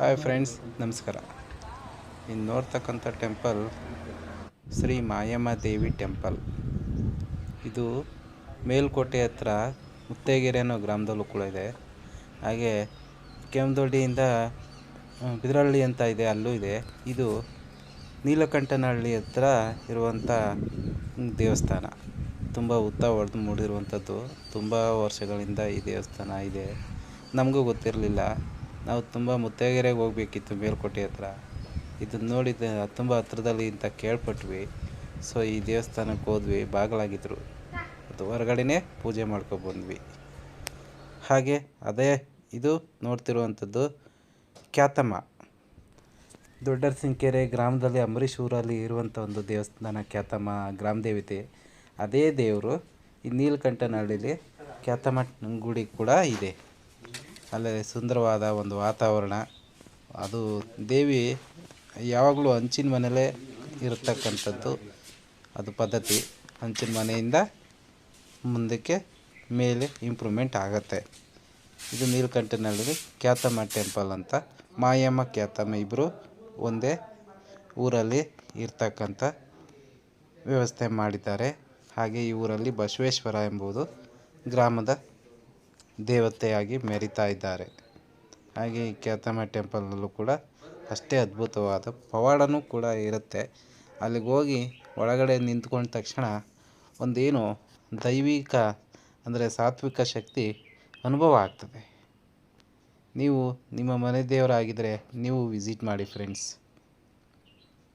Hi friends ನಮಸ್ಕಾರ. ಇನ್ನು ನೋಡ್ತಕ್ಕಂಥ ಟೆಂಪಲ್ ಶ್ರೀ ಮಾಯಮ್ಮ ದೇವಿ ಟೆಂಪಲ್ ಇದು ಮೇಲ್ಕೋಟೆ ಹತ್ರ ಮುತ್ತೇಗೆರೆ ಅನ್ನೋ ಗ್ರಾಮದಲ್ಲೂ ಕೂಡ ಇದೆ. ಹಾಗೆ ಕೆಮ್ಮದೊಡ್ಡಿಯಿಂದ ಬಿದರಳ್ಳಿ ಅಂತ ಇದೆ, ಅಲ್ಲೂ ಇದೆ. ಇದು ನೀಲಕಂಠನಹಳ್ಳಿ ಹತ್ರ ಇರುವಂಥ ದೇವಸ್ಥಾನ. ತುಂಬ ಉತ್ತ ಹೊಡೆದು ಮೂಡಿರುವಂಥದ್ದು. ತುಂಬ ವರ್ಷಗಳಿಂದ ಈ ದೇವಸ್ಥಾನ ಇದೆ. ನಮಗೂ ಗೊತ್ತಿರಲಿಲ್ಲ. ನಾವು ತುಂಬ ಮುತ್ತೈಗೆರೆಗೆ ಹೋಗ್ಬೇಕಿತ್ತು ಮೇಲುಕೋಟೆ ಹತ್ರ. ಇದನ್ನು ನೋಡಿದ ತುಂಬ ಹತ್ರದಲ್ಲಿ ಅಂತ ಕೇಳ್ಪಟ್ವಿ. ಸೊ ಈ ದೇವಸ್ಥಾನಕ್ಕೆ ಹೋದ್ವಿ, ಬಾಗಿಲಾಗಿದ್ರು. ಅದು ಹೊರಗಡೆನೇ ಪೂಜೆ ಮಾಡ್ಕೊಬಂದ್ವಿ ಹಾಗೆ ಅದೇ ಇದು ನೋಡ್ತಿರುವಂಥದ್ದು ಖ್ಯಾತಮ್ಮ ದೊಡ್ಡರಸಿಂಕೆರೆ ಗ್ರಾಮದಲ್ಲಿ ಅಂಬರೀಷ್ ಊರಲ್ಲಿ ಇರುವಂಥ ಒಂದು ದೇವಸ್ಥಾನ ಖ್ಯಾತಮ್ಮ ಗ್ರಾಮ ದೇವತೆ. ಅದೇ ದೇವರು ಈ ನೀಲಕಂಠನಹಳ್ಳಿಲಿ ಖ್ಯಾತಮ್ಮ ಗುಡಿ ಕೂಡ ಇದೆ. ಅಲ್ಲೇ ಸುಂದರವಾದ ಒಂದು ವಾತಾವರಣ. ಅದು ದೇವಿ ಯಾವಾಗಲೂ ಹಂಚಿನ ಮನೆಯಲ್ಲೇ ಇರತಕ್ಕಂಥದ್ದು. ಅದು ಪದ್ಧತಿ. ಹಂಚಿನ ಮನೆಯಿಂದ ಮುಂದಕ್ಕೆ ಮೇಲೆ ಇಂಪ್ರೂವ್ಮೆಂಟ್ ಆಗುತ್ತೆ. ಇದು ನೀಲಕಂಠನಹಳ್ಳಿ ಖ್ಯಾತಮ್ಮ ಟೆಂಪಲ್ ಅಂತ. ಮಾಯಮ್ಮ ಖ್ಯಾತಮ್ಮ ಇಬ್ಬರು ಒಂದೇ ಊರಲ್ಲಿ ಇರ್ತಕ್ಕಂಥ ವ್ಯವಸ್ಥೆ ಮಾಡಿದ್ದಾರೆ. ಹಾಗೆ ಈ ಊರಲ್ಲಿ ಬಸವೇಶ್ವರ ಎಂಬುದು ಗ್ರಾಮದ ದೇವತೆಯಾಗಿ ಮೆರಿತಾ ಇದ್ದಾರೆ. ಹಾಗೆ ಈ ಖ್ಯಾತಮ್ಮ ಟೆಂಪಲ್ನಲ್ಲೂ ಕೂಡ ಅಷ್ಟೇ ಅದ್ಭುತವಾದ ಪವಾಡನೂ ಕೂಡ ಇರುತ್ತೆ. ಅಲ್ಲಿಗೆ ಹೋಗಿ ಒಳಗಡೆ ನಿಂತ್ಕೊಂಡ ತಕ್ಷಣ ಒಂದೇನು ದೈವಿಕ ಅಂದರೆ ಸಾತ್ವಿಕ ಶಕ್ತಿ ಅನುಭವ ಆಗ್ತದೆ. ನೀವು ನಿಮ್ಮ ಮನೆ ದೇವರಾಗಿದ್ದರೆ ನೀವು ವಿಸಿಟ್ ಮಾಡಿ ಫ್ರೆಂಡ್ಸ್.